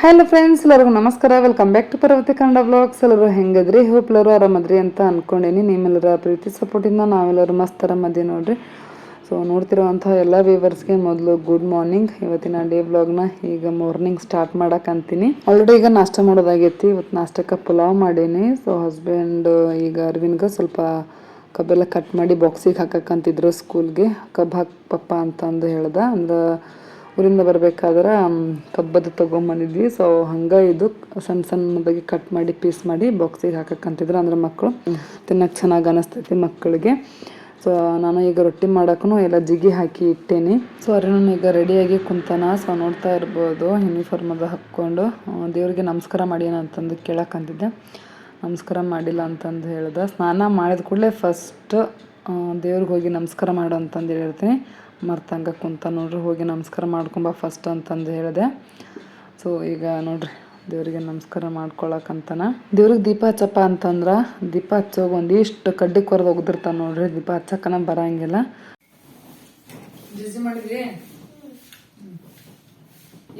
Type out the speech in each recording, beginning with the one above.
Hello friends ಎಲ್ಲರಿಗೂ ನಮಸ್ಕಾರ. Welcome back to Parvati Kannada blogs ಎಲ್ಲರೂ ಹೆಂಗದ್ರಿ? ಹೋಪ್ ಎಲ್ಲರೂ ಆರಾಮದ್ರಿ ಅಂತ ಅಂದ್ಕೊಂಡೇನಿ ನಿಮ್ಮೆಲ್ಲರ ಪ್ರೀತಿ ಸಪೋರ್ಟಿಂದ ನಾವೆಲ್ಲರೂ ಮಸ್ತ್ ಆರಾಮದಿ ನೋಡ್ರಿ. ಸೊ ನೋಡ್ತಿರುವಂಥ ಎಲ್ಲ ವ್ಯೂವರ್ಸ್ಗೆ ಮೊದಲು ಗುಡ್ ಮಾರ್ನಿಂಗ್ ಇವತ್ತಿನ ಡೇ ಬ್ಲಾಗ್ನ ಈಗ ಮಾರ್ನಿಂಗ್ ಸ್ಟಾರ್ಟ್ ಮಾಡೋಕ್ಕಂತೀನಿ ಆಲ್ರೆಡಿ ಈಗ ನಾಷ್ಟ ಮಾಡೋದಾಗೈತಿ. ಇವತ್ತು ನಾಷ್ಟಕ್ಕೆ ಪುಲಾವ್ ಮಾಡೀನಿ. ಸೊ ಹಸ್ಬೆಂಡ್ ಈಗ ಅರವಿಂದ್ಗೆ ಸ್ವಲ್ಪ ಕಬ್ಬೆಲ್ಲ ಕಟ್ ಮಾಡಿ ಬಾಕ್ಸಿಗೆ ಹಾಕಕ್ಕಂತಿದ್ರು ಸ್ಕೂಲ್ಗೆ ಕಬ್ಬು ಹಾಕ್ ಪಪ್ಪ ಅಂತಂದು ಹೇಳ್ದೆ. ಅಂದ್ರೆ ಊರಿಂದ ಬರಬೇಕಾದ್ರೆ ಕಬ್ಬದು ತೊಗೊಂಬಂದಿದ್ವಿ. ಸೊ ಹಂಗೆ ಇದು ಸಣ್ಣ ಸಣ್ಣದಾಗಿ ಕಟ್ ಮಾಡಿ ಪೀಸ್ ಮಾಡಿ ಬಾಕ್ಸಿಗೆ ಹಾಕಕ್ಕಂತಿದ್ರು ಅಂದ್ರೆ ಮಕ್ಕಳು ತಿನ್ನಕ್ಕೆ ಚೆನ್ನಾಗಿ ಅನಿಸ್ತೈತಿ ಮಕ್ಕಳಿಗೆ ಸೊ ನಾನು ಈಗ ರೊಟ್ಟಿ ಮಾಡೋಕ್ಕೂ ಎಲ್ಲ ಜಿಗಿ ಹಾಕಿ ಇಟ್ಟೇನಿ. ಸೊ ಅರುಣ್ ಈಗ ರೆಡಿಯಾಗಿ ಕುಂತಾನ. ಸೊ ನೋಡ್ತಾ ಇರ್ಬೋದು ಯೂನಿಫಾರ್ಮ್ ಅದು ಹಾಕ್ಕೊಂಡು. ದೇವ್ರಿಗೆ ನಮಸ್ಕಾರ ಮಾಡಿ ಅಂತಂದು ಕೇಳಕ್ಕಂತಿದ್ದೆ ನಮಸ್ಕಾರ ಮಾಡಿಲ್ಲ ಅಂತಂದು ಹೇಳ್ದೆ. ಸ್ನಾನ ಮಾಡಿದ ಕೂಡಲೇ ಫಸ್ಟ್ ದೇವ್ರಿಗೆ ಹೋಗಿ ನಮಸ್ಕಾರ ಮಾಡು ಅಂತಂದು ಹೇಳ್ತೀನಿ. ಮರ್ತಂಗ ಕುಂತ ನೋಡ್ರಿ ಹೋಗಿ ನಮಸ್ಕಾರ ಮಾಡ್ಕೊಂಬ ಫಸ್ಟ್ ಅಂತಂದು ಹೇಳಿದೆ. ಸೊ ಈಗ ನೋಡ್ರಿ ದೇವರಿಗೆ ನಮಸ್ಕಾರ ಮಾಡ್ಕೊಳಕಂತನ. ದೇವ್ರಿಗೆ ದೀಪ ಹಚ್ಚಪ್ಪ ಅಂತಂದ್ರೆ ದೀಪ ಹಚ್ಚೋಗಿ ಒಂದಿಷ್ಟು ಕಡ್ಡಿ ಕೊರ್ದು ಒಗ್ದಿರ್ತಾನೆ ನೋಡ್ರಿ ದೀಪ ಹಚ್ಚಕ್ಕನ ಬರಂಗಿಲ್ಲ. ಜೇಜಿ ಮಾಡಿದ್ರಿ?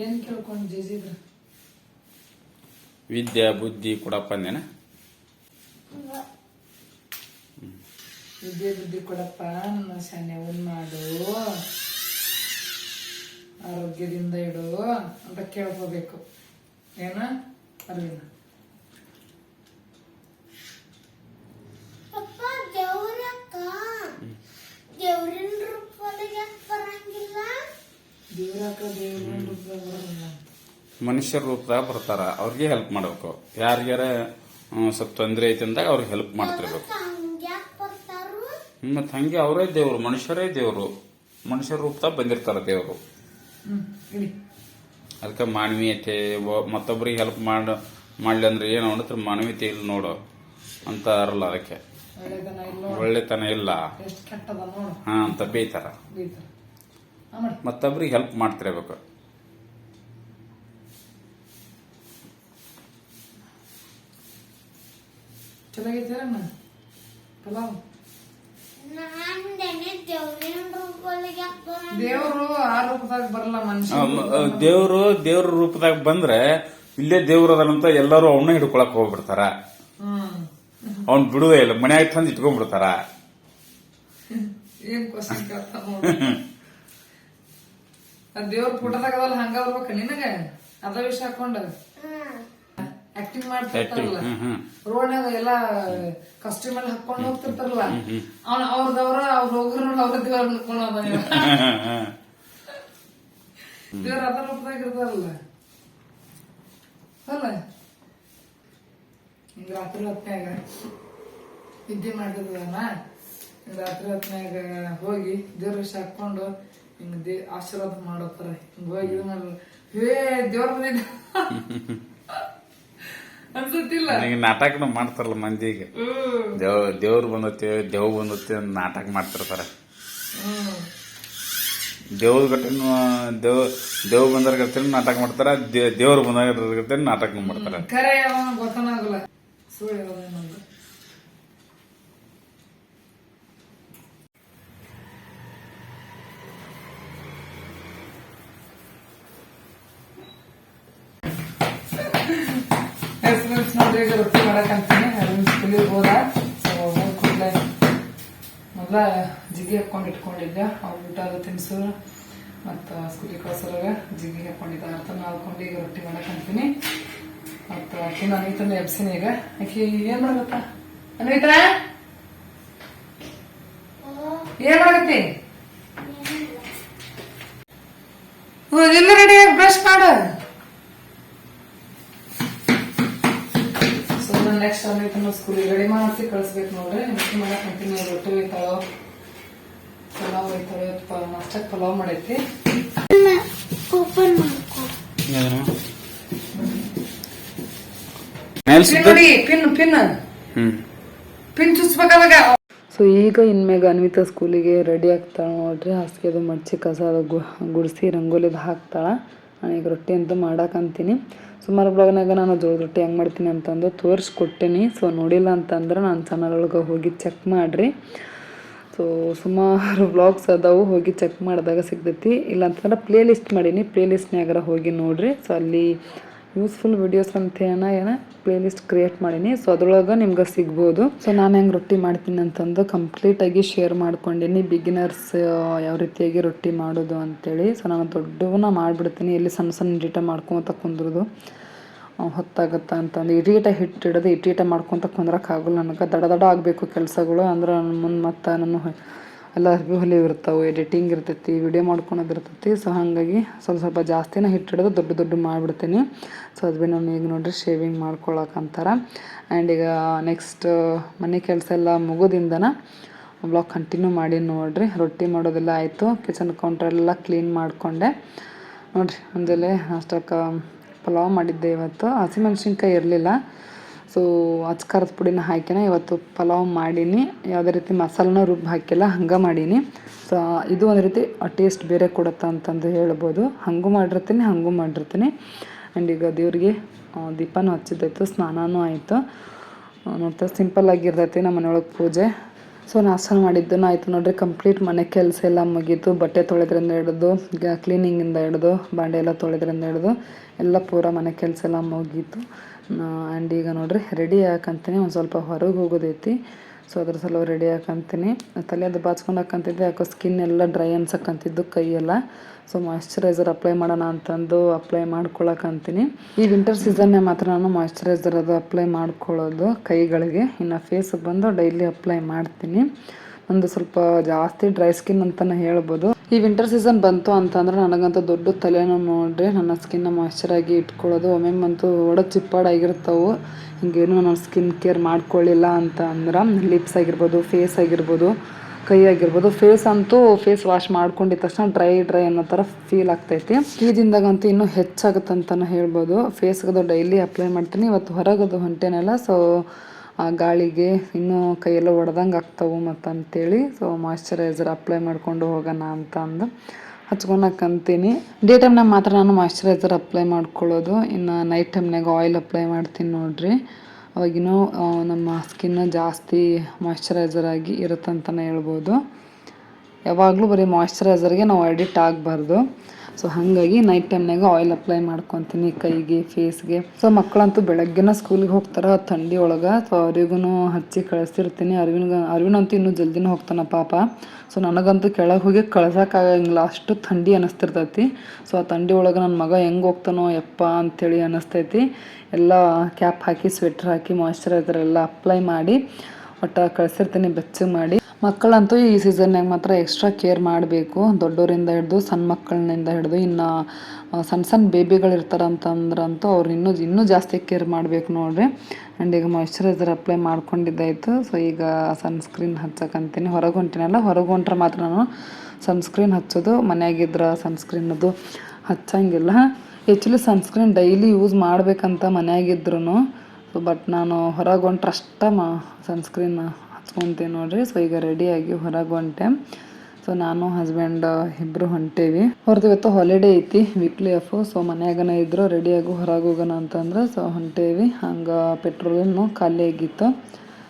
ಏನು ಕೇಳ್ಕೊಂಡು ಜೇಜಿದ್ರು ವಿದ್ಯಾ ಬುದ್ಧಿ ಕೊಡಪ್ಪ ಅಂದೇನ ವಿದ್ಯೆ ಬುದ್ಧಿ ಕೊಡಪ್ಪ ನನ್ನ ಶಾನ್ಯವನ್ ಮಾಡು. ಆರೋಗ್ಯದಿಂದ ಇಡು ಅಂತ ಕೇಳ್ಕೋಬೇಕು. ಏನ? ಅರ್ವಿನ ಮನುಷ್ಯ ದೇವ್ರಕ್ಕ. ದೇವ್ರಿನ ರೂಪದಾಗ ಮನುಷ್ಯರ ಬರ್ತಾರ. ಅವ್ರಿಗೆ ಹೆಲ್ಪ್ ಮಾಡ್ಬೇಕು. ಯಾರಿಗಾರ ಸ್ವಲ್ಪ ತೊಂದರೆ ಐತೆ ಅಂದಾಗ ಅವ್ರಿಗೆ ಹೆಲ್ಪ್ ಮಾಡ್ತಿರ್ಬೇಕು. ಬರ್ತಾರು ಮತ್ ಹಂಗೆ ಅವರೇ ದೇವರು ಮನುಷ್ಯರೇ ದೇವರು. ಮನುಷ್ಯರ ರೂಪದಾಗ ಬಂದಿರ್ತಾರೆ ದೇವರು. ಅದಕ್ಕೆ ಮಾನವೀಯತೆ ಮತ್ತೊಬ್ಬರಿಗೆ ಹೆಲ್ಪ್ ಮಾಡ ಮಾಡ್ಲಿ ಅಂದ್ರೆ ಏನು ಅನ್ನತ್ರ ಮಾನವೀಯತೆ ಇಲ್ಲ ನೋಡು ಅಂತ ಅರಲ್ಲ ಅದಕ್ಕೆ. ಒಳ್ಳೆತನ ಇಲ್ಲ ಹಾ ಅಂತ ಬೇಯ್ತಾರ ಮತ್ತೊಬ್ಬರಿಗೆ ಮತ್ತೊಬ್ರಿಗೆ ಹೆಲ್ಪ್ ಮಾಡ್ತಿರ್ಬೇಕು. ಚೆನ್ನಾಗಿದ್ದೀರಣ್ಣ ಪಲಾವ್ ನಾಂದೇನೆ ದೇವ್ರಿನ ರೂಪದಾಗ ಯಾಕೆ ಬರಂಗಿಲ್ಲ ದೇವ್ರು ಆ ರೂಪದಾಗ ಬರಲ್ಲ ಮನುಷ್ಯ. ದೇವ್ರು ದೇವ್ರ ರೂಪದಾಗ ಬಂದ್ರೆ ಇಲ್ಲೇ ದೇವ್ರ ಅದನಂತ ಎಲ್ಲರೂ ಅವನ್ನ ಹಿಡ್ಕೊಳಕ್ ಹೋಗ್ಬಿಡ್ತಾರ. ಅವ್ನ್ ಬಿಡುದೇ ಇಲ್ಲ ಮನ್ಯಾಗ ತಂದು ಇಟ್ಕೊಂಡ್ಬಿಡ್ತಾರ. ಏನ್ ಕ್ವಶನ್ ಕೇಳ್ತಾನ ನೋಡು. ಅದ್ ದೇವ್ರ ಫೋಟೋದಾಗ ಅದಲ್ಲ ಹಂಗ ಬರ್ಬೇಕ ನಿನಗ? ಅದ ವಿಷಯ ಹಾಕೊಂಡ. ಆಕ್ಟಿಂಗ್ ಮಾಡ್ತಿರ್ತಾರಲ್ಲ. ರೋಡ್ನಾಗ ಎಲ್ಲಾ ಕಾಸ್ಟ್ಯೂಮ್ ಎಲ್ಲ ಹಾಕೊಂಡು ಹೋಗ್ತಿರ್ತಾರಲ್ಲ. ಅವ್ನ ಅವ್ರದವ್ರ ಅವ್ರ ಹೋಗ್ರ ಅವ್ರ ದೇವ್ರ ಅನ್ಕೊಂಡ್ ಹೋದ ದೇವ್ರ ಅದ ರೂಪದಾಗ ಇರ್ತಾರಲ್ಲ. ಅಲ್ಲ? ಹಿಂಗ ರಾತ್ರಿ ಹೊತ್ನ್ಯಾಗ ನಿದ್ದೆ ಮಾಡಿದ್ರಲ್ಲ ರಾತ್ರಿ ಹೊತ್ನ್ಯಾಗ ಹೋಗಿ ದೇವ್ರ ವಿಷ ಹಾಕೊಂಡು ಹಿಂಗ ದೇ ಆಶೀರ್ವಾದ ಮಾಡೋತಾರ ಹಿಂಗ ಹೋಗಿ ಇದು ಮಾಡ್ರಿ ಹೇ ದೇವ್ರ ಅನ್ಸತ್ತಿಲ್ಲ. ನನಗೆ ನಾಟಕನ ಮಾಡ್ತಾರಲ್ಲ ಮಂದಿಗೆ. ದೇವ್ ದೇವ್ರು ಬಂದತಿ ದೇವ್ ಬಂದತಿ ಅಂತ ನಾಟಕ ಮಾಡ್ತಿರ್ತಾರೆ. ದೇವ್ರ ಗಟ್ಟೆನು ದೇವ್ ದೇವ್ ಬಂದ್ರ ಗಟ್ಟೆ ನಾಟಕ ಮಾಡ್ತಾರ ದೇವ್ರು ಬಂದಾಗ ಗಟ್ಟೆ ನಾಟಕ ಮಾಡ್ತಾರ. ಗೊತ್ತನಾಗಲ್ಲ ಸುಳ್ಳು ಈಗ ರೊಟ್ಟಿ ಮಾಡಕ್ಕಂತೀನಿ ಅದನ್ನ ಸ್ಕೂಲಿಗೆ ಹೋದ ಸೊ ಹೋದ ಮೊದಲ ಜಿಗಿ ಹಾಕೊಂಡು ಇಟ್ಕೊಂಡಿದ್ದೆ. ಅವ್ರು ಊಟ ಅದು ತಿನ್ಸು. ಮತ್ತು ಸ್ಕೂಲಿಗೆ ಕಳ್ಸೋರಾಗ ಜಿಗಿ ಹಾಕೊಂಡಿದ್ದ ಅರ್ಥ ನಾಲ್ಕೊಂಡು ಈಗ ರೊಟ್ಟಿ ಮಾಡಕ್ಕಂತೀನಿ ಮತ್ತು, ಆಕಿನ ಅನಿತನ ಎಬ್ಸಿನಿ ಈಗ. ಆಕಿ ಏನು ಮಾಡ್ಬೇಕ? ಅನ್ವಿತ್ರ ಏನ್ ಮಾಡಕತ್ತಿ? ಇಲ್ಲ ರೆಡಿ ಬ್ರಷ್ ಮಾಡು. ನೆಕ್ಸ್ಟ್ ಅನ್ವಿತನ ಸ್ಕೂಲಿಗೆ ರೆಡಿ ಮಾಡಿಸಿ ಕಳಿಸ್ಬೇಕು ನೋಡ್ರಿ. ಮಿಕ್ಸಿ ಮಾಡಕ್ ಕಂಟಿನ್ಯೂ ರೊಟ್ಟಿ ಒಯ್ತಾಳೋ ಪಲಾವ್ ಒಯ್ತಾಳೋ ಇವತ್ತು ನಾಷ್ಟಕ್ಕೆ ಪಲಾವ್ ಮಾಡೈತಿ. ಓಪನ್ ಮಾಡ್ಕೊ. ಪಿನ್ ನೋಡಿ ಪಿನ್ ಪಿನ್. ಹ್ಮ್. ಪಿನ್ ಚುಚ್ಬೇಕಾದಾಗ. ಸೊ ಈಗ ಇನ್ಮೇಗ ಅನ್ವಿತಾ ಸ್ಕೂಲಿಗೆ ರೆಡಿ ಆಗ್ತಾಳ ನೋಡ್ರಿ. ಹಾಸಿಗೆ ಅದು ಮಡ್ಚಿ ಕಸ ಅದು ಗುಡಿಸಿ ರಂಗೋಲಿದು ಹಾಕ್ತಾಳೆ. ನಾನೀಗ ರೊಟ್ಟಿ ಅಂತೂ ಮಾಡಕ್ಕಂತೀನಿ ಸುಮಾರು ಬ್ಲಾಗ್ನಾಗ ನಾನು ಜೋಳದ ರೊಟ್ಟಿ ಹೆಂಗೆ ಮಾಡ್ತೀನಿ ಅಂತಂದು ತೋರಿಸ್ಕೊಟ್ಟೇನಿ. ಸೊ ನೋಡಿಲ್ಲ ಅಂತಂದ್ರೆ ನಾನು ಚಾನಲ್ ಒಳಗೆ ಹೋಗಿ ಚೆಕ್ ಮಾಡಿರಿ. ಸೊ ಸುಮಾರು ಬ್ಲಾಗ್ಸ್ ಅದಾವು, ಹೋಗಿ ಚೆಕ್ ಮಾಡಿದಾಗ ಸಿಗ್ತೈತಿ. ಇಲ್ಲಾಂತಂದ್ರೆ ಪ್ಲೇ ಲಿಸ್ಟ್ ಮಾಡೀನಿ. ಪ್ಲೇ ಲಿಸ್ಟ್ನ್ಯಾಗಾರ ಹೋಗಿ ನೋಡಿರಿ. ಸೊ ಅಲ್ಲಿ ಯೂಸ್ಫುಲ್ ವಿಡಿಯೋಸ್ ಅಂತ ಏನ ಪ್ಲೇ ಪ್ಲೇಲಿಸ್ಟ್ ಕ್ರಿಯೇಟ್ ಮಾಡೀನಿ. ಸೊ ಅದ್ರೊಳಗೆ ನಿಮ್ಗೆ ಸಿಗ್ಬೋದು. ಸೊ ನಾನು ಹೆಂಗೆ ರೊಟ್ಟಿ ಮಾಡ್ತೀನಿ ಅಂತಂದು ಕಂಪ್ಲೀಟಾಗಿ ಶೇರ್ ಮಾಡ್ಕೊಂಡೀನಿ. ಬಿಗಿನರ್ಸ್ ಯಾವ ರೀತಿಯಾಗಿ ರೊಟ್ಟಿ ಮಾಡೋದು ಅಂತೇಳಿ. ಸೊ ನಾನು ದೊಡ್ಡವನ್ನ ಮಾಡಿಬಿಡ್ತೀನಿ. ಎಲ್ಲಿ ಸಣ್ಣ ಸಣ್ಣ ಡೀಟ ಮಾಡ್ಕೊತ ಕುಂದ್ರದು ಹೊತ್ತಾಗತ್ತ ಅಂತಂದು. ಇಟೀಟ ಹಿಟ್ಟು ಹಿಡಿದು ಇಟೀಟ ಮಾಡ್ಕೊತ ಕುಂದ್ರಕ್ಕಾಗಲ್ಲ ನನಗೆ. ದಡ ದಡ ಆಗಬೇಕು ಕೆಲಸಗಳು. ಅಂದ್ರೆ ನನ್ನ ಮುಂದೆ ಮತ್ತೆ ನಾನು ಎಲ್ಲ ಅರ್ಬಿ ಹೊಲಿವು ಇರ್ತಾವೆ ಎಡಿಟಿಂಗ್ ಇರ್ತೈತಿ ವಿಡಿಯೋ ಮಾಡ್ಕೊಳೋದು ಇರ್ತೈತಿ ಸೊ ಹಾಗಾಗಿ ಸ್ವಲ್ಪ ಸ್ವಲ್ಪ ಜಾಸ್ತಿನ ಹಿಟ್ಟು ಹಿಡಿದು ದೊಡ್ಡ ದೊಡ್ಡ ಮಾಡಿಬಿಡ್ತೀನಿ. ಸೊ ಅದು ಭೀ ನಾನು ಈಗ ನೋಡ್ರಿ ಶೇವಿಂಗ್ ಮಾಡ್ಕೊಳಕಂತಾರ ಆ್ಯಂಡ್ ಈಗ ನೆಕ್ಸ್ಟ್ ಮನೆ ಕೆಲಸ ಎಲ್ಲ ಮುಗೋದಿಂದನ ಬ್ಲಾಗ್ ಕಂಟಿನ್ಯೂ ಮಾಡಿ ನೋಡಿರಿ. ರೊಟ್ಟಿ ಮಾಡೋದೆಲ್ಲ ಆಯಿತು. ಕಿಚನ್ ಕೌಂಟರ್ ಎಲ್ಲ ಕ್ಲೀನ್ ಮಾಡಿಕೊಂಡೆ. ನೋಡಿರಿ, ಒಂದೆಲೆ ಅಷ್ಟಕ್ಕೆ ಪಲಾವ್ ಮಾಡಿದ್ದೆ ಇವತ್ತು. ಹಸಿಮೆಣ್ಸಿನ್ಕಾಯಿ ಇರಲಿಲ್ಲ. ಸೊ ಅಚ್ಕಾರದ ಪುಡಿನ ಹಾಕಿನ ಇವತ್ತು ಪಲಾವ್ ಮಾಡೀನಿ. ಯಾವುದೇ ರೀತಿ ಮಸಾಲನ ರುಬ್ಬಿ ಹಾಕಿಲ್ಲ ಹಂಗೆ ಮಾಡೀನಿ. ಸೊ ಇದು ಒಂದು ರೀತಿ ಟೇಸ್ಟ್ ಬೇರೆ ಕೊಡುತ್ತೆ ಅಂತಂದು ಹೇಳ್ಬೋದು. ಹಂಗೂ ಮಾಡಿರ್ತೀನಿ ಹಂಗೂ ಮಾಡಿರ್ತೀನಿ. ಆ್ಯಂಡ್ ಈಗ ದೇವ್ರಿಗೆ ದೀಪನೂ ಹಚ್ಚಿದ್ದಾಯ್ತು ಸ್ನಾನನೂ ಆಯಿತು. ಮತ್ತು ಸಿಂಪಲ್ ಆಗಿರ್ತೈತಿ ನಮ್ಮ ಮನೆಯೊಳಗೆ ಪೂಜೆ. ಸೊ ನಾಷ್ಟ ಮಾಡಿದ್ದನ್ನು ಆಯಿತು ನೋಡ್ರಿ ಕಂಪ್ಲೀಟ್ ಮನೆ ಕೆಲಸ ಎಲ್ಲ ಮುಗೀತು. ಬಟ್ಟೆ ತೊಳೆದ್ರಿಂದ ಹಿಡಿದು ಕ್ಲೀನಿಂಗಿಂದ ಹಿಡಿದು, ಬಾಂಡೆ ಎಲ್ಲ ತೊಳೆದ್ರಿಂದ ಹಿಡಿದು, ಎಲ್ಲ ಪೂರ ಮನೆ ಕೆಲಸ ಎಲ್ಲ ಮುಗೀತು. ಆ್ಯಂಡ್ ಈಗ ನೋಡ್ರಿ ರೆಡಿ ಹಾಕಂತೀನಿ, ಒಂದು ಸ್ವಲ್ಪ ಹೊರಗೆ ಹೋಗೋದೈತಿ. ಸೊ ಅದ್ರ ಸಲ ರೆಡಿ ಹಾಕಂತೀನಿ. ತಲೆ ಅದು ಬಾಚ್ಕೊಂಡು ಹಾಕಂತಿದ್ದೆ, ಯಾಕೋ ಸ್ಕಿನ್ ಎಲ್ಲ ಡ್ರೈ ಅನ್ಸಕ್ಕಂತಿದ್ದು ಕೈಯೆಲ್ಲ ಸೊ ಮಾಯ್ಶ್ಚರೈಸರ್ ಅಪ್ಲೈ ಮಾಡೋಣ ಅಂತಂದು ಅಪ್ಲೈ ಮಾಡ್ಕೊಳಕಂತೀನಿ. ಈ ವಿಂಟರ್ ಸೀಸನ್ನೇ ಮಾತ್ರ ನಾನು ಮಾಯ್ಶ್ಚರೈಸರ್ ಅದು ಅಪ್ಲೈ ಮಾಡ್ಕೊಳ್ಳೋದು ಕೈಗಳಿಗೆ. ಇನ್ನು ಫೇಸ್ ಬಂದು ಡೈಲಿ ಅಪ್ಲೈ ಮಾಡ್ತೀನಿ. ಒಂದು ಸ್ವಲ್ಪ ಜಾಸ್ತಿ ಡ್ರೈ ಸ್ಕಿನ್ ಅಂತಲೇ ಹೇಳ್ಬೋದು. ಈ ವಿಂಟರ್ ಸೀಸನ್ ಬಂತು ಅಂತಂದ್ರೆ ನನಗಂತೂ ದೊಡ್ಡ ತಲೆನೋವು ನೋಡ್ರಿ. ನನ್ನ ಸ್ಕಿನ್ನ ಮಾಯ್ಶ್ಚರ್ ಆಗಿ ಇಟ್ಕೊಳ್ಳೋದು ಒಮ್ಮೊಮ್ಮಂತೂ ಒಡ ಚಿಪ್ಪಾಡಾಗಿರ್ತಾವೆ. ಹಿಂಗೇನು ನಾನು ಸ್ಕಿನ್ ಕೇರ್ ಮಾಡ್ಕೊಳ್ಳಿಲ್ಲ ಅಂತ ಅಂದ್ರೆ ಲಿಪ್ಸ್ ಆಗಿರ್ಬೋದು, ಫೇಸ್ ಆಗಿರ್ಬೋದು, ಕೈ ಆಗಿರ್ಬೋದು. ಫೇಸ್ ಅಂತೂ ಫೇಸ್ ವಾಶ್ ಮಾಡ್ಕೊಂಡಿದ ತಕ್ಷಣ ಡ್ರೈ ಡ್ರೈ ಅನ್ನೋ ಥರ ಫೀಲ್ ಆಗ್ತೈತಿ. ಈ ದಿನದಾಗಂತೂ ಇನ್ನೂ ಹೆಚ್ಚಾಗುತ್ತೆ ಹೇಳ್ಬೋದು. ಫೇಸ್ಗದು ಡೈಲಿ ಅಪ್ಲೈ ಮಾಡ್ತೀನಿ. ಇವತ್ತು ಹೊರಗದು ಹೊಂಟೇನಲ್ಲ, ಸೊ ಆ ಗಾಳಿಗೆ ಇನ್ನೂ ಕೈಯೆಲ್ಲ ಒಡೆದಂಗೆ ಆಗ್ತಾವೆ ಮತ್ತು ಅಂತೇಳಿ ಸೊ ಮಾಯಶ್ಚರೈಸರ್ ಅಪ್ಲೈ ಮಾಡಿಕೊಂಡು ಹೋಗೋಣ ಅಂತ ಅಂದು ಹಚ್ಕೊಳಕಂತೀನಿ ಡೇ ಟೈಮ್ನಾಗ ಮಾತ್ರ ನಾನು ಮಾಯಶ್ಚರೈಸರ್ ಅಪ್ಲೈ ಮಾಡ್ಕೊಳ್ಳೋದು. ಇನ್ನು ನೈಟ್ ಟೈಮ್ನಾಗ ಆಯಿಲ್ ಅಪ್ಲೈ ಮಾಡ್ತೀನಿ ನೋಡಿರಿ. ಅವಾಗಿನೂ ನಮ್ಮ ಸ್ಕಿನ್ ಜಾಸ್ತಿ ಮಾಯಶ್ಚರೈಸರ್ ಆಗಿ ಇರುತ್ತಂತಲೇ ಹೇಳ್ಬೋದು. ಯಾವಾಗಲೂ ಬರೀ ಮಾಯ್ಶ್ಚರೈಸರ್ಗೆ ನಾವು ಅಡಿಕ್ಟ್ ಆಗಬಾರ್ದು. ಸೊ ಹಾಗಾಗಿ ನೈಟ್ ಟೈಮ್ನಾಗ ಆಯಿಲ್ ಅಪ್ಲೈ ಮಾಡ್ಕೊತೀನಿ ಕೈಗೆ ಫೇಸ್ಗೆ ಸೊ ಮಕ್ಕಳಂತೂ ಬೆಳಗ್ಗೆನ ಸ್ಕೂಲಿಗೆ ಹೋಗ್ತಾರೆ, ಥಂಡಿ ಒಳಗೆ. ಸೊ ಅವ್ರಿಗೂ ಹಚ್ಚಿ ಕಳಿಸ್ತಿರ್ತೀನಿ. ಅರ್ವಿನ್ಗ ಅರ್ವಿನಂತೂ ಇನ್ನೂ ಜಲ್ದಿನ ಹೋಗ್ತಾನೆ ಪಾಪ. ಸೊ ನನಗಂತೂ ಕೆಳಗೆ ಹೋಗಿ ಕಳ್ಸೋಕ್ಕಾಗಂಗಿಲ್ಲ ಅಷ್ಟು ಥಂಡಿ ಅನ್ನಿಸ್ತಿರ್ತೈತಿ ಸೊ ಆ ಥಂಡಿ ಒಳಗೆ ನನ್ನ ಮಗ ಹೆಂಗೆ ಹೋಗ್ತಾನೋ ಯಪ್ಪ ಅಂಥೇಳಿ ಅನ್ನಿಸ್ತೈತಿ ಎಲ್ಲ ಕ್ಯಾಪ್ ಹಾಕಿ ಸ್ವೆಟ್ರ್ ಹಾಕಿ ಮಾಯ್ಶ್ಚರೈಸರ್ ಎಲ್ಲ ಅಪ್ಲೈ ಮಾಡಿ. ಒಟ್ಟು ಕಳಿಸಿರ್ತೀನಿ ಬೆಚ್ಚಗೆ ಮಾಡಿ. ಮಕ್ಕಳಂತೂ ಈ ಸೀಸನ್ನಾಗ ಮಾತ್ರ ಎಕ್ಸ್ಟ್ರಾ ಕೇರ್ ಮಾಡಬೇಕು. ದೊಡ್ಡವರಿಂದ ಹಿಡಿದು ಸಣ್ಣ ಮಕ್ಕಳಿಂದ ಹಿಡಿದು ಇನ್ನು ಸಣ್ಣ ಸಣ್ಣ ಬೇಬಿಗಳು ಇರ್ತಾರೆ ಅಂತಂದ್ರಂತೂ ಅವ್ರು ಇನ್ನೂ ಇನ್ನೂ ಜಾಸ್ತಿ ಕೇರ್ ಮಾಡಬೇಕು ನೋಡ್ರಿ. ಆ್ಯಂಡ್ ಈಗ ಮಾಯ್ಶ್ಚರೈಸರ್ ಅಪ್ಲೈ ಮಾಡ್ಕೊಂಡಿದ್ದಾಯಿತು. ಸೊ ಈಗ ಸನ್ಸ್ಕ್ರೀನ್ ಹಚ್ಚಕ್ಕಂತೀನಿ ಹೊರಗೆ ಹೊಂಟಿನಲ್ಲ ಹೊರಗೆ ಹೊಂಟ್ರೆ ಮಾತ್ರ ನಾನು ಸನ್ಸ್ಕ್ರೀನ್ ಹಚ್ಚೋದು, ಮನ್ಯಾಗಿದ್ರೆ ಸನ್ಸ್ಕ್ರೀನದು ಹಚ್ಚಂಗಿಲ್ಲ. ಆ್ಯಕ್ಚುಲಿ ಸನ್ಸ್ಕ್ರೀನ್ ಡೈಲಿ ಯೂಸ್ ಮಾಡಬೇಕಂತ ಮನ್ಯಾಗಿದ್ರು ಸೊ ಬಟ್ ನಾನು ಹೊರಗೆ ಹೊಂಟ್ರೆ ಅಷ್ಟ ಮಾ ಸನ್ಸ್ಕ್ರೀನ್ ಹಚ್ಕೊತೀನಿ ನೋಡ್ರಿ. ಸೊ ಈಗ ರೆಡಿಯಾಗಿ ಹೊರಗೆ ಹೊಂಟೆ. ಸೊ ನಾನು ಹಸ್ಬೆಂಡ್ ಇಬ್ಬರು ಹೊಂಟೇವಿ. ಹೊರದು ಇವತ್ತು ಹಾಲಿಡೇ ಐತಿ ವೀಕ್ಲಿ ಆಫು ಸೊ ಮನ್ಯಾಗನ ಇದ್ರು ರೆಡಿಯಾಗಿ ಹೊರಗೆ ಹೋಗೋಣ ಅಂತಂದ್ರೆ ಸೊ ಹೊಂಟೇವಿ. ಹಂಗೆ ಪೆಟ್ರೋಲನ್ನು ಖಾಲಿ ಆಗಿತ್ತು.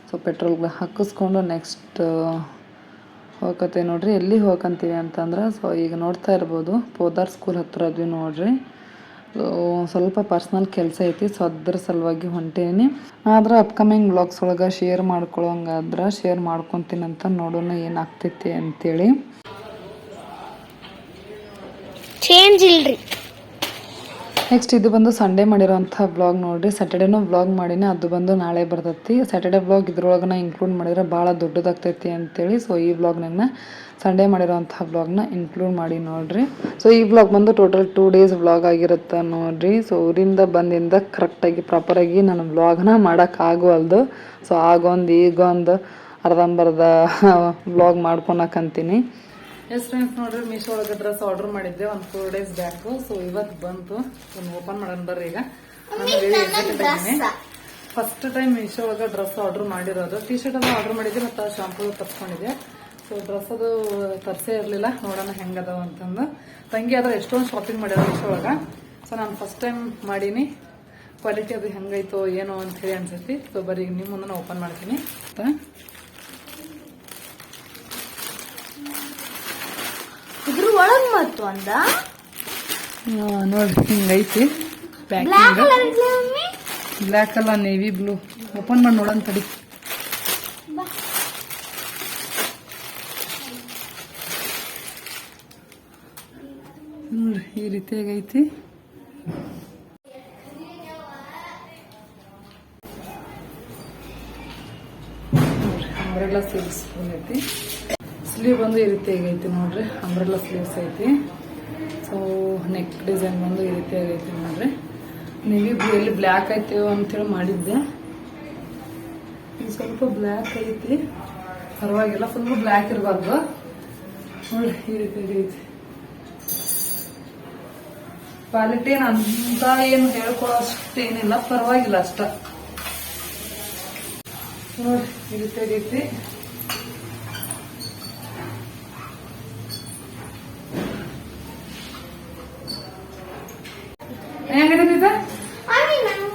ಸೊ ಪೆಟ್ರೋಲ್ ಹಾಕಿಸ್ಕೊಂಡು ನೆಕ್ಸ್ಟ್ ಹೋಗತ್ತೆ ನೋಡ್ರಿ. ಎಲ್ಲಿ ಹೋಗಂತೀವಿ ಅಂತಂದ್ರೆ ಸೊ ಈಗ ನೋಡ್ತಾ ಇರ್ಬೋದು. ಪೋದಾರ್ ಸ್ಕೂಲ್ ಹತ್ರ ಅದ್ವಿ ನೋಡ್ರಿ. ಸ್ವಲ್ಪ ಪರ್ಸ್ನಲ್ ಕೆಲಸ ಐತಿ ಸೊ ಅದ್ರ ಸಲುವಾಗಿ ಹೊಂಟೇನಿ. ಆದ್ರೆ ಅಪ್ಕಮಿಂಗ್ ಬ್ಲಾಗ್ಸ್ ಒಳಗೆ ಶೇರ್ ಮಾಡ್ಕೊಳಂಗಾದ್ರೆ ಶೇರ್ ಮಾಡ್ಕೊತೀನಿ ಅಂತ ನೋಡೋಣ ಏನಾಗ್ತೈತಿ ಅಂತೇಳಿ. ಚೇಂಜ್ ಇಲ್ರಿ. ನೆಕ್ಸ್ಟ್ ಇದು ಬಂದು ಸಂಡೇ ಮಾಡಿರೋಂಥ ಬ್ಲಾಗ್ ನೋಡ್ರಿ. ಸ್ಯಾಟರ್ಡೇನೂ ಬ್ಲಾಗ್ ಮಾಡೀನಿ ಅದು ಬಂದು ನಾಳೆ ಬರ್ತೈತಿ. ಸ್ಯಾಟರ್ಡೇ ಬ್ಲಾಗ್ ಇದ್ರೊಳಗನ ಇನ್ಕ್ಲೂಡ್ ಮಾಡಿದ್ರೆ ಭಾಳ ದೊಡ್ಡದಾಗ್ತೈತಿ ಅಂತೇಳಿ ಸೊ ಈ ವ್ಲಾಗ್ನಾಗ ಸಂಡೇ ಮಾಡಿರೋಂಥ ವ್ಲಾಗ್ನ ಇನ್ಕ್ಲೂಡ್ ಮಾಡಿ ನೋಡ್ರಿ. ಸೊ ಈ ವ್ಲಾಗ್ ಬಂದು ಟೋಟಲ್ ಟೂ ಡೇಸ್ ವ್ಲಾಗ್ ಆಗಿರುತ್ತೆ ನೋಡ್ರಿ. ಸೊ ಊರಿಂದ ಬಂದಿಂದ ಕರೆಕ್ಟಾಗಿ ಪ್ರಾಪರಾಗಿ ನಾನು ವ್ಲಾಗ್ನ ಮಾಡೋಕ್ಕಾಗವಲ್ದು ಸೊ ಆಗೊಂದು ಈಗೊಂದು ಅರ್ಧಂಬರ್ಧ ವ್ಲಾಗ್ ಮಾಡ್ಕೊಳಕಂತೀನಿ ಎಸ್ ಫ್ರೆಂಡ್ಸ್ ನೋಡ್ರಿ ಮೀಶೋ ಒಳಗೆ ಡ್ರೆಸ್ ಆರ್ಡರ್ ಮಾಡಿದ್ದೆ. ಒಂದು ಫೋರ್ ಡೇಸ್ ಬ್ಯಾಕು ಸೊ ಇವತ್ತು ಬಂತು. ಒಂದು ಓಪನ್ ಮಾಡೋಣ ಬರ್ರಿ ಈಗ. ಫಸ್ಟ್ ಟೈಮ್ ಮೀಶೋ ಒಳಗೆ ಡ್ರೆಸ್ ಆರ್ಡರ್ ಮಾಡಿರೋದು. ಟಿ ಶರ್ಟ್ ಎಲ್ಲ ಆರ್ಡರ್ ಮಾಡಿದ್ದೆ ಮತ್ತು ಶಾಂಪೂ ತರ್ಸ್ಕೊಂಡಿದ್ದೆ ಸೊ ಡ್ರೆಸ್ ಅದು ತರ್ಸೇ ಇರಲಿಲ್ಲ. ನೋಡೋಣ ಹೆಂಗದಾವ ಅಂತಂದು. ತಂಗಿ ಆದ್ರೆ ಎಷ್ಟೊಂದು ಶಾಪಿಂಗ್ ಮಾಡ್ಯಾರ ಇಷ್ಟೊಳಗೆ ಸೊ ನಾನು ಫಸ್ಟ್ ಟೈಮ್ ಮಾಡೀನಿ. ಕ್ವಾಲಿಟಿ ಅದು ಹೆಂಗೈತೋ ಏನೋ ಅಂತ ಹೇಳಿ ಅನ್ಸೈತಿ. ಸೊ ಬರೀ ನಿಮ್ಮ ಮುಂದೆ ಓಪನ್ ಮಾಡ್ತೀನಿ? ಇದ್ರ ಒಳಗ್ ಮತ್ತು ಅಂದ? ನೋಡ್ರಿ ಹಿಂಗೈತಿ. ಬ್ಲಾಕ್ ಪ್ಯಾಕಿಂಗ್ ಬ್ಲ್ಯಾಕ್ ಅಲ್ಲ ನೇವಿ ಬ್ಲೂ ಓಪನ್ ಮಾಡಿ ನೋಡೋಣ ತಡಿ ನೋಡ್ರಿ ಈ ರೀತಿಯಾಗೈತಿ. ಐತಿ ಅಂಬ್ರೆಲಾ ಸ್ಲೀವ್ಸ್ ಬಂದೈತಿ. ಸ್ಲೀವ್ ಬಂದು ಈ ರೀತಿಯಾಗಿ ಐತಿ ನೋಡ್ರಿ ಅಂಬ್ರೆಲಾ ಸ್ಲೀವ್ಸ್ ಐತಿ. ಸೊ ನೆಕ್ ಡಿಸೈನ್ ಬಂದು ಈ ರೀತಿಯಾಗಿ ಐತಿ ನೋಡ್ರಿ ನೀವು ಎಲ್ಲಿ ಬ್ಲ್ಯಾಕ್ ಐತಿ ಅಂತೇಳಿ ಮಾಡಿದ್ದೆ. ಸ್ವಲ್ಪ ಬ್ಲ್ಯಾಕ್ ಐತಿ. ಪರವಾಗಿಲ್ಲ ಫುಲ್ ಬ್ಲ್ಯಾಕ್ ಇರಬಾರ್ದು. ನೋಡ್ರಿ, ಈ ರೀತಿಯಾಗಿ ಐತಿ ಕ್ವಾಲಿಟಿ ಅಂತ ಏನು ಹೇಳ್ಕೊಳ್ಳೋ ಅಷ್ಟು ಏನಿಲ್ಲ ಪರವಾಗಿಲ್ಲ ಅಷ್ಟ. ನೋಡಿ ಇದು ರೀತಿಯಾಗಿ ಐತಿ ಹೆಂಗಿದೆ ನಿಜ ಮಮ್ಮಿ ನಾನು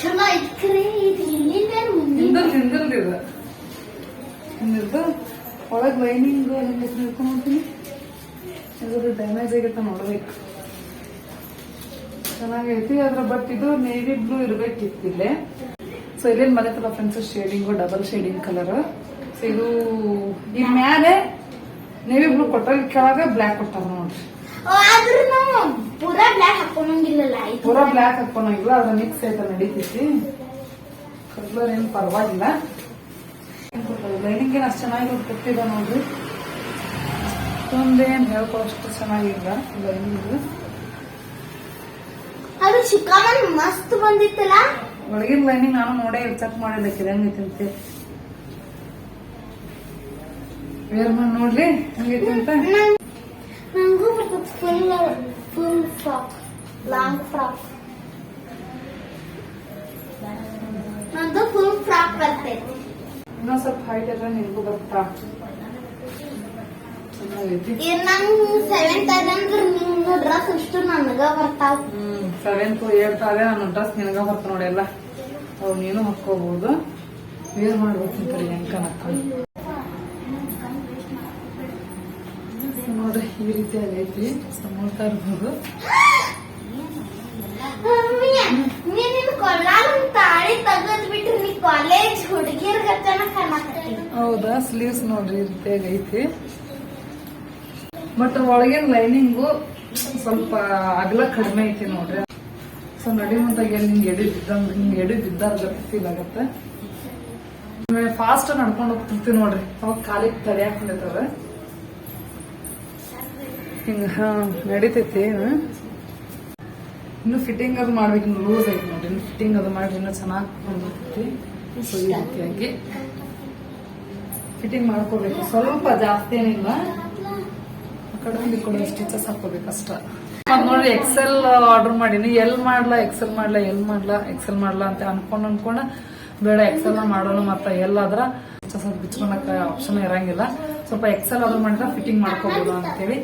ಚಲೋ ಐತ್ರಿ ಇದು ಇಲ್ಲಿಂದ ಮುಂದಿನ ಹಿಂದಲ್ ಹಿಂದಲ್ರಿ ಇದು ಹಿಂದಿರ್ದು ಒಳಗ್ ಲೈನಿಂಗ್ ಹೆಂಗೆ ನೋಡ್ಕೊಂಡ್ಬಿಡ್ತೀನಿ ಇದ್ರ ಡ್ಯಾಮೇಜ್ ಆಗೈತೆ ನೋಡ್ಬೇಕು ಚೆನ್ನಾಗೈತಿ ಅದ್ರ ಬಟ್ ಇದು ನೇವಿ ಬ್ಲೂ ಇರ್ಬೇಕಿತ್ತು ಇಲ್ಲೇ. ಸೊ ಇಲ್ಲೇನ್ ಬಂದೈತಲ್ಲ friends shading double shading colour so ಇದು ಈ ಮ್ಯಾಲೆ ನೇವಿ ಬ್ಲೂ ಕೊಟ್ಟಾರ ಕೆಳಗೆ ಬ್ಲ್ಯಾಕ್ ಕೊಟ್ಟಾರ ನೋಡ್ರಿ. ಪೂರಾ ಬ್ಲಾಕ್ ಹಾಕೊಂಡಂಗಿಲ್ಲಲ್ಲ ಇದು ಪೂರಾ ಬ್ಲ್ಯಾಕ್ ಹಾಕೊಳಂಗಿಲ್ಲ ಅದ್ರ ಮಿಕ್ಸ್ ಆಯ್ತಾ ನಡೀತೈತಿ. ಕಲರ್ ಏನು ಪರವಾಗಿಲ್ಲ. ಲೈನಿಂಗ್ ಏನು ಅಷ್ಟು ಚೆನ್ನಾಗಿ ಕೊಟ್ಟಿದ ನೋಡ್ರಿ. ಒಂದೇನು ಹೇಳ್ಕೊಳಷ್ಟು ಚೆನ್ನಾಗಿಲ್ಲ ಲೈನಿಂಗ್ ಅದು ಚಿಕ್ಕಮ್ಮನ್ ಮಸ್ತ್ ಬಂದಿತ್ತಲ್ಲ? ಒಳಗಿನ ಲೈನಿಂಗ್ ನಾನು ನೋಡೇ ಚೆಕ್ ಮಾಡಿಲ್ಲ ಹೆಂಗೈತಿ ಅಂತ ವೇರ್ ಮಾಡಿ ನೋಡ್ಲಿ ಹೆಂಗೈತಿ ಅಂತ? ನನ್- ನಂಗೂ ಬರ್ತದ full full frock long frock ನಂದು ಫುಲ್ ಫ್ರಾಕ್ ಬರ್ತೈತಿ. ಇನ್ನೊಂದ್ ಸ್ವಲ್ಪ ಹೈಟ್ ಎಲ್ಲ ನಿನ್ಗೂ ಬರ್ತಾ ಚೆನ್ನಾಗೈತಿ. ನಂಗ್ ಸೆವೆಂತ್ ಅದಂದ್ರ ನಿಮ್ದು ಡ್ರೆಸ್ ಅಷ್ಟು ನನಗ ಬರ್ತಾವ. ಸೆವೆಂತ್ ಏಳ್ತ್ ಆದ್ರೆ ನಾನು ಡ್ರೆಸ್ ನಿನಗ ಬರ್ತ ನೋಡಿ ಎಲ್ಲ ಅವು ನೀನು ಹಾಕೋಬಹುದು ವೇರ್ ಮಾಡ್ಬೇಕಂತಾರೆ ಹೆಂಗ್ ನೋಡ್ರಿ ಈ ರೀತಿ ಐತಿ ನೋಡ್ತಾ ಇರ್ಬೋದು. ನೀನಿನ್ ಹೌದಾ? ಸ್ಲೀವ್ಸ್ ನೋಡ್ರಿ ಈ ರೀತಿ ಐತಿ ಬಟ್ ಒಳಗಿನ ಲೈನಿಂಗು ಸ್ವಲ್ಪ ಅಗಲ ಕಡಿಮೆ ಐತಿ ನೋಡ್ರಿ. ಸೊ ನಡಿ ಮುಂದಾಗ ಏನ್ ಹಿಂಗ್ ಎಡಿ ಬಿದ್ದ ನಿಮ್ಗೆ ಎಡಿ ಬಿದ್ದಾರ ಫೀಲ್ ಆಗತ್ತೆ? ಫಾಸ್ಟ್ ನಡ್ಕೊಂಡು ಹೋಗ್ತಿರ್ತೀವಿ ನೋಡ್ರಿ. ಅವಾಗ ಕಾಲಿಗೆ ತಡೆ ಹಾಕೊಂಡಿರ್ತಾವ ಹಿಂಗ, ಹಾ, ನಡಿತೈತಿ. ಇನ್ನು ಫಿಟ್ಟಿಂಗ್ ಅದು ಮಾಡ್ಬೇಕು, ಇನ್ನು ಲೂಸ್ ಐತಿ ನೋಡ್ರಿ. ಇನ್ನು ಫಿಟ್ಟಿಂಗ್ ಅದು ಮಾಡಿ ಇನ್ನೂ ಚೆನ್ನಾಗಿ ಬಂದಿರ್ತೈತಿ ಸೊ ಈ ಫಿಟ್ಟಿಂಗ್ ಮಾಡ್ಕೋಬೇಕು. ಸ್ವಲ್ಪ ಜಾಸ್ತಿ ಏನಿಲ್ಲ. ಆ ಕಡೆ ಒಂದು ಸ್ಟಿಚಸ್ ಹಾಕೋಬೇಕು ಅಷ್ಟ ನೋಡ್ರಿ ಎಕ್ಸೆಲ್ ಆರ್ಡರ್ ಮಾಡೀನಿ. ಎಲ್ ಮಾಡ್ಲಾ ಎಕ್ಸೆಲ್ ಮಾಡ್ಲಾ, ಎಲ್ ಮಾಡ್ಲಾ ಎಕ್ಸೆಲ್ ಮಾಡ್ಲಾ ಅಂತ ಅನ್ಕೊಂಡ್ ಅನ್ಕೊಂಡ ಬೇಡ ಎಕ್ಸೆಲ್ ಮಾಡೋಣ ಮತ್ತ ಎಲ್ ಆದ್ರ ಸ್ವಲ್ಪ ಬಿಚ್ಕೊಳಕ ಆಪ್ಷನ್ ಇರಂಗಿಲ್ಲ. ಸ್ವಲ್ಪ ಎಕ್ಸೆಲ್ ಆರ್ಡರ್ ಮಾಡಿದ್ರೆ ಫಿಟ್ಟಿಂಗ್ ಮಾಡ್ಕೋಬಹುದು ಅಂತೇಳಿ.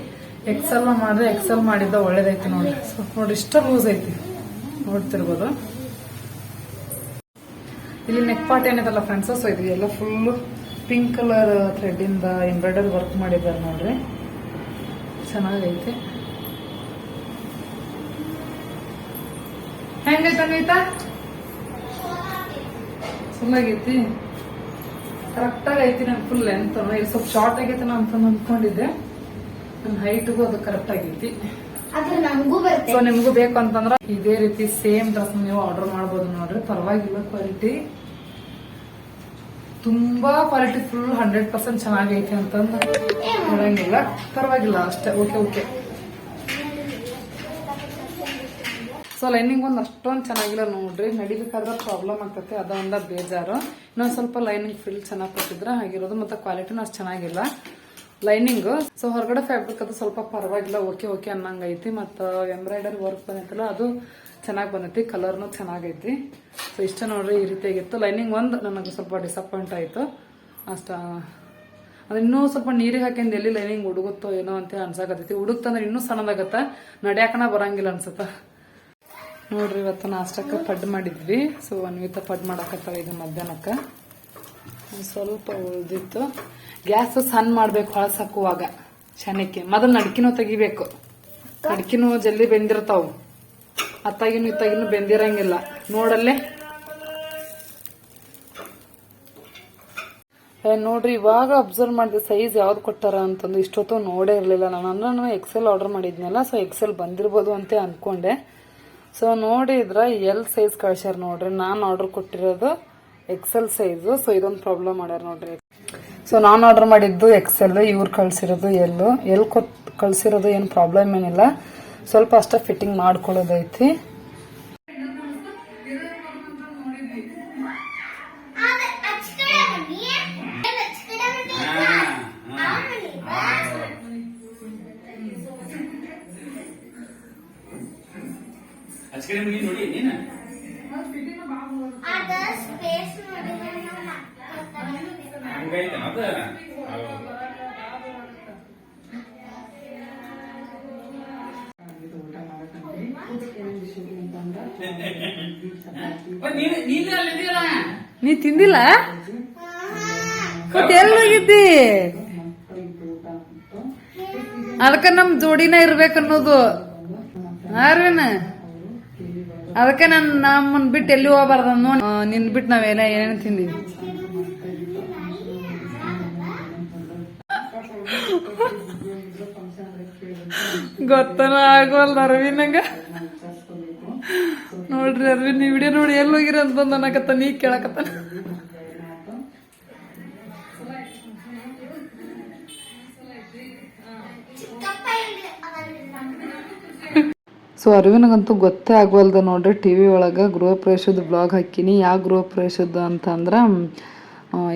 ಎಕ್ಸೆಲ್ ಮಾಡಿದ್ರೆ ಎಕ್ಸೆಲ್ ಮಾಡಿದ್ದ ಒಳ್ಳೇದೈತಿ ನೋಡ್ರಿ. ಸ್ವಲ್ಪ ನೋಡ್ರಿ, ಇಷ್ಟ ಲೂಸ್ ಐತಿ. ನೋಡ್ತಿರ್ಬೋದು. ಇಲ್ಲಿ ನೆಕ್ ಪಾರ್ಟ್ ಏನೈತಲ್ಲ ಫ್ರೆಂಡ್ಸ್ ಸೊ ಇದು ಎಲ್ಲ ಫುಲ್ ಪಿಂಕ್ ಕಲರ್ ಥ್ರೆಡ್ ಇಂದ ಎಂಬ್ರಾಯ್ಡರಿ ವರ್ಕ್ ಮಾಡಿದ್ದಾರೆ ನೋಡ್ರಿ. ಚೆನ್ನಾಗೈತಿ. ಹೆಂಗೈತ ಅನ್ವಿತಾ ಚೆನ್ನಾಗೈತಿ. ಕರೆಕ್ಟಾಗಿ ಐತಿ ನಾನು ಫುಲ್ ಲೆಂತ್ ಇಲ್ಲಿ ಸ್ವಲ್ಪ ಶಾರ್ಟ್ ಆಗೈತೆ ಅಂತ ಅಂದ್ಕೊಂಡಿದ್ದೆ ನನ್ನ ಹೈಟ್ಗೂ ಅದು ಕರೆಕ್ಟ್ ಆಗೈತಿ. ಸೊ ನಿಮಗೂ ಬೇಕು ಅಂತಂದ್ರ ಇದೇ ರೀತಿ ಸೇಮ್ ಡ್ರೆಸ್ ನೀವು ಆರ್ಡರ್ ಮಾಡಬಹುದು ನೋಡ್ರಿ. ಪರವಾಗಿಲ್ಲ ಕ್ವಾಲಿಟಿ ತುಂಬಾ ಕ್ವಾಲಿಟಿ ಫುಲ್ ಹಂಡ್ರೆಡ್ ಪರ್ಸೆಂಟ್ ಚೆನ್ನಾಗೈತಿ ಅಂತಂದು ಹೇಳಂಗಿಲ್ಲ. ಪರವಾಗಿಲ್ಲ ಅಷ್ಟೇ. ಓಕೆ ಓಕೆ ಸೊ ಲೈನಿಂಗ್ ಒಂದು ಅಷ್ಟೊಂದು ಚೆನ್ನಾಗಿಲ್ಲ ನೋಡ್ರಿ. ನಡಿಬೇಕಾದ್ರೆ ಪ್ರಾಬ್ಲಮ್ ಆಗ್ತೈತೆ. ಅದೊಂದ ಬೇಜಾರು. ಇನ್ನೊಂದು ಸ್ವಲ್ಪ ಲೈನಿಂಗ್ ಫಿಲ್ ಚೆನ್ನಾಗಿ ಕೊಟ್ಟಿದ್ರೆ ಹಾಗಿರೋದು, ಮತ್ತೆ ಕ್ವಾಲಿಟಿನೂ ಅಷ್ಟು ಚೆನ್ನಾಗಿಲ್ಲ. ಲೈನಿಂಗ್ ಸೊ ಹೊರಗಡೆ ಫ್ಯಾಬ್ರಿಕ್ ಅದು ಸ್ವಲ್ಪ ಪರವಾಗಿಲ್ಲ. ಓಕೆ ಓಕೆ ಅನ್ನಂಗ್ ಐತಿ. ಮತ್ತು ಎಂಬ್ರಾಯ್ಡರಿ ವರ್ಕ್ ಬಂದೈತಲ್ಲ ಅದು ಚೆನ್ನಾಗಿ ಬಂದೈತಿ ಕಲರ್ನು ಚೆನ್ನಾಗೈತಿ ಸೊ ಇಷ್ಟ ನೋಡ್ರಿ, ಈ ರೀತಿಯಾಗಿತ್ತು ಲೈನಿಂಗ್ ಒಂದು ನನಗೆ ಸ್ವಲ್ಪ ಡಿಸಪಾಯಿಂಟ್ ಆಯಿತು. ಅಷ್ಟ. ಅದು ಇನ್ನೂ ಸ್ವಲ್ಪ ನೀರಿಗೆ ಹಾಕಿಂದ ಎಲ್ಲಿ ಲೈನಿಂಗ್ ಹುಡುಗುತ್ತೋ ಏನೋ ಅಂತ ಅನ್ಸಾಕತ್ತೈತಿ ಹುಡುಕ್ತಂದ್ರೆ ಇನ್ನೂ ಸಣ್ಣದಾಗತ್ತ. ನಡ್ಯಾಕನ ಬರಂಗಿಲ್ಲ ಅನ್ಸತ್ತ. ನೋಡ್ರಿ, ಇವತ್ತು ನಾಷ್ಟಕ್ಕೆ ಪಡ್ ಮಾಡಿದ್ವಿ. ಸೊ ಅನ್ವಿತ ಪಡ್ ಮಾಡಕತ್ತಾಳ ಇದು ಮಧ್ಯಾಹ್ನಕ್ಕೆ. ಸ್ವಲ್ಪ ಉಳ್ದಿತ್ತು. ಗ್ಯಾಸ್ ಸಣ್ಣ ಮಾಡ್ಬೇಕು ಹೊಳಸ್ ಹಾಕುವಾಗ ಶನಕ್ಕೆ. ಮೊದಲು ನಡ್ಕಿನೂ ತೆಗಿಬೇಕು. ನಡ್ಕಿನೂ ಜಲ್ದಿ ಬೆಂದಿರ್ತಾವು. ಅತ್ತಾಗಿನ ಇತ್ತಾಗಿನೂ ಬೆಂದಿರಂಗಿಲ್ಲ. ನೋಡಲ್ಲೇ. ನೋಡ್ರಿ, ಇವಾಗ ಅಬ್ಸರ್ವ್ ಮಾಡಿದೆ ಸೈಜ್ ಯಾವ್ದು ಕೊಟ್ಟಾರ ಅಂತಂದು. ಇಷ್ಟೊತ್ತು ನೋಡೇ ಇರಲಿಲ್ಲ. ನಾನು ಅಂದ್ರೆ ನಾನು ಎಕ್ಸೆಲ್ ಆರ್ಡರ್ ಮಾಡಿದ್ನಲ್ಲ ಸೊ ಎಕ್ಸೆಲ್ ಬಂದಿರ್ಬೋದು ಅಂತ ಅನ್ಕೊಂಡೆ. ಸೊ ನೋಡಿದ್ರ ಎಲ್ ಸೈಜ್ ಕಳ್ಸ್ಯಾರ ನೋಡ್ರಿ. ನಾನು ಆರ್ಡರ್ ಕೊಟ್ಟಿರೋದು ಎಕ್ಸೆಲ್ ಸೈಜು ಸೊ ಇದೊಂದು ಪ್ರಾಬ್ಲಮ್ ಮಾಡ್ಯಾರ ನೋಡ್ರಿ. ಸೊ ನಾನು ಆರ್ಡರ್ ಮಾಡಿದ್ದು ಎಕ್ಸೆಲ್ ಇವ್ರು ಕಳ್ಸಿರೋದು ಎಲ್ ಎಲ್ ಕೊ ಕಳ್ಸಿರೋದು ಏನು ಪ್ರಾಬ್ಲಮ್ ಏನಿಲ್ಲ. ಸ್ವಲ್ಪ ಅಷ್ಟೇ ಫಿಟ್ಟಿಂಗ್ ಮಾಡ್ಕೊಳ್ಳೋದೈತಿ. ಹಚ್ಕಡೆ ಮುಗಿ ನೋಡಿ ನೀನು? ಅದ ಸ್ಪೇಸ್ ನೋಡಿದ್ರೆ ನಾವು ಗೊತ್ತಾಗುತ್ತೆ. ಹಂಗೈತೆ ಅದ ನೀ ತಿಂದಿಲ್ಲ? ಮತ್ತೆ ಎಲ್ಲಿ ಹೋಗಿದ್ದಿ ಅದಕ್ಕ ನಮ್ ಜೋಡಿನ ಇರ್ಬೇಕನ್ನೋದು ಅರ್ವಿನ ಅದಕ್ಕೆ ನನ್ ನಮ್ಮನ್ ಬಿಟ್ಟು ಎಲ್ಲಿ ಹೋಗ್ಬಾರ್ದು ನಿನ್ ಬಿಟ್ಟು ನಾವೆಲ್ಲ ಏನೇನು ತಿಂದೀವಿ ಗೊತ್ತನ ಆಗೋಲ್ದ ಅರವಿನಂಗ ನೋಡ್ರಿ ಅರವಿಂದ್ ನೀ ವಿಡಿಯೋ ನೋಡಿ ಎಲ್ಲಿ ಹೋಗಿರ ಬಂದ ಅನ್ನಕತ್ತ ನೀ ಕೇಳಕತ್ತ ಸೊ ಅರಿವಿನಗಂತೂ ಗೊತ್ತೇ ಆಗವಲ್ದು ನೋಡ್ರಿ, ಟಿ ವಿ ಒಳಗೆ ಗೃಹ ಪ್ರವೇಶದ ಬ್ಲಾಗ್ ಹಾಕಿನಿ. ಯಾವ ಗೃಹ ಪ್ರವೇಶದ್ದು ಅಂತಂದ್ರೆ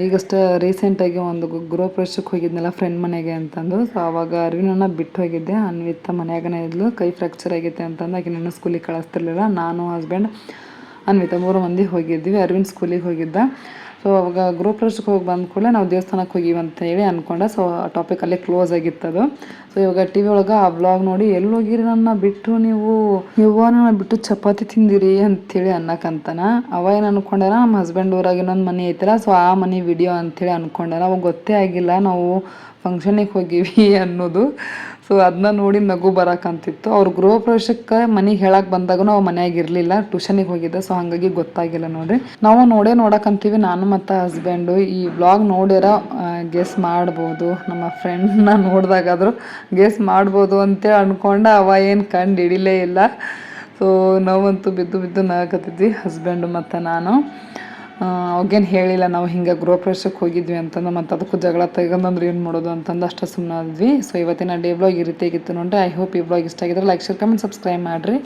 ಈಗಷ್ಟೇ ರೀಸೆಂಟಾಗಿ ಒಂದು ಗೃಹ ಪ್ರವೇಶಕ್ಕೆ ಹೋಗಿದ್ನಲ್ಲ ಫ್ರೆಂಡ್ ಮನೆಗೆ ಅಂತಂದು. ಸೊ ಆವಾಗ ಅರವಿನನ್ನ ಬಿಟ್ಟು ಹೋಗಿದ್ದೆ. ಅನ್ವಿತ ಮನ್ಯಾಗನೇ ಇದ್ಲು, ಕೈ ಫ್ರ್ಯಾಕ್ಚರ್ ಆಗೈತೆ ಅಂತಂದು. ಆಕೆ ನನ್ನ ಸ್ಕೂಲಿಗೆ ಕಳಿಸ್ತಿರ್ಲಿಲ್ಲ. ನಾನು ಹಸ್ಬೆಂಡ್ ಅನ್ವಿತ ಮೂರು ಮಂದಿ ಹೋಗಿದ್ವಿ. ಅರವಿಂದ್ ಸ್ಕೂಲಿಗೆ ಹೋಗಿದ್ದ. ಸೊ ಅವಾಗ ಗ್ರೂಪ್ ಪ್ರವೇಶಕ್ಕೆ ಹೋಗಿ ಬಂದ ಕೂಡಲೇ ನಾವು ದೇವಸ್ಥಾನಕ್ಕೆ ಹೋಗಿವಿ ಅಂತ ಹೇಳಿ ಅಂದ್ಕೊಂಡೆ ಸೊ ಆ ಟಾಪಿಕ್ ಅಲ್ಲೇ ಕ್ಲೋಸ್ ಆಗಿತ್ತು ಅದು ಸೊ ಇವಾಗ ಟಿ ವಿ ಒಳಗೆ ಆ ಬ್ಲಾಗ್ ನೋಡಿ ಎಲ್ಲಿ ಹೋಗಿರಿ ನನ್ನ ಬಿಟ್ಟು ನೀವು ಯವ್ವ ನನ್ನ ಬಿಟ್ಟು ಚಪಾತಿ ತಿಂದಿರಿ ಅಂತೇಳಿ ಅನ್ನಕಂತಾನ. ಅವ ಏನು ಅನ್ಕೊಂಡಾರ, ನಮ್ಮ ಹಸ್ಬೆಂಡ್ ಊರಾಗ ಇನ್ನೊಂದು ಮನೆ ಐತಲ್ಲ ಸೊ ಆ ಮನೆ ವಿಡಿಯೋ ಅಂತೇಳಿ ಅನ್ಕೊಂಡಾರ. ಅವಾಗ ಗೊತ್ತೇ ಆಗಿಲ್ಲ ನಾವು ಫಂಕ್ಷನಿಗೆ ಹೋಗಿವಿ ಅನ್ನೋದು. ಸೊ ಅದನ್ನ ನೋಡಿ ನಗು ಬರಕಂತಿತ್ತು ಅವ್ರ ಗೃಹ ಪ್ರವೇಶಕ್ಕೆ ಮನೆಗೆ ಹೇಳಕ್ ಬಂದಾಗ ನಾವು ಮನ್ಯಾಗ ಇರಲಿಲ್ಲ. ಟ್ಯೂಷನಿಗೆ ಹೋಗಿದ್ದೆ ಸೊ ಹಾಗಾಗಿ ಗೊತ್ತಾಗಿಲ್ಲ ನೋಡ್ರಿ. ನಾವು ನೋಡೇ ನೋಡಕಂತೀವಿ ನಾನು ಮತ್ತು ಹಸ್ಬೆಂಡು ಈ ಬ್ಲಾಗ್ ನೋಡ್ಯಾರ ಗೆಸ್ ಮಾಡ್ಬೋದು. ನಮ್ಮ ಫ್ರೆಂಡ್ನ ನೋಡಿದಾಗಾದ್ರೂ ಗೆಸ್ ಮಾಡ್ಬೋದು ಅಂತೇಳಿ ಅನ್ಕೊಂಡ ಅವ ಏನು ಕಂಡು ಹಿಡಿಲೇ ಇಲ್ಲ. ಸೊ ನಾವಂತೂ ಬಿದ್ದು ಬಿದ್ದು ನಗಕತ್ತಿದ್ವಿ ಹಸ್ಬೆಂಡು ಮತ್ತು ನಾನು. ಅವಾಗೇನು ಹೇಳಿಲ್ಲ, ನಾವು ಹಿಂಗೆ ಗೃಹ ಪ್ರವೇಶಕ್ಕೆ ಹೋಗಿದ್ವಿ ಅಂತಂದು, ಮತ್ತು ಅದಕ್ಕೂ ಜಗಳ ತೆಗೊಂಡ್ರೆ ಏನು ಮಾಡೋದು ಅಂತಂದು ಅಷ್ಟು ಸುಮ್ಮನಾದ್ವಿ ಸೊ ಇವತ್ತಿನ ಡೇ ಬ್ಲಾಗ್ ಈ ರೀತಿಯಾಗಿತ್ತು ನೋಡ್ರಿ. ಐ ಹೋಪ್ ಈ ಬ್ಲಾಗ್ ಇಷ್ಟ ಆಗಿದ್ರೆ ಲೈಕ್ ಶೇರ್ ಕಮೆಂಟ್ ಸಬ್ಸ್ಕ್ರೈಬ್ ಮಾಡಿರಿ.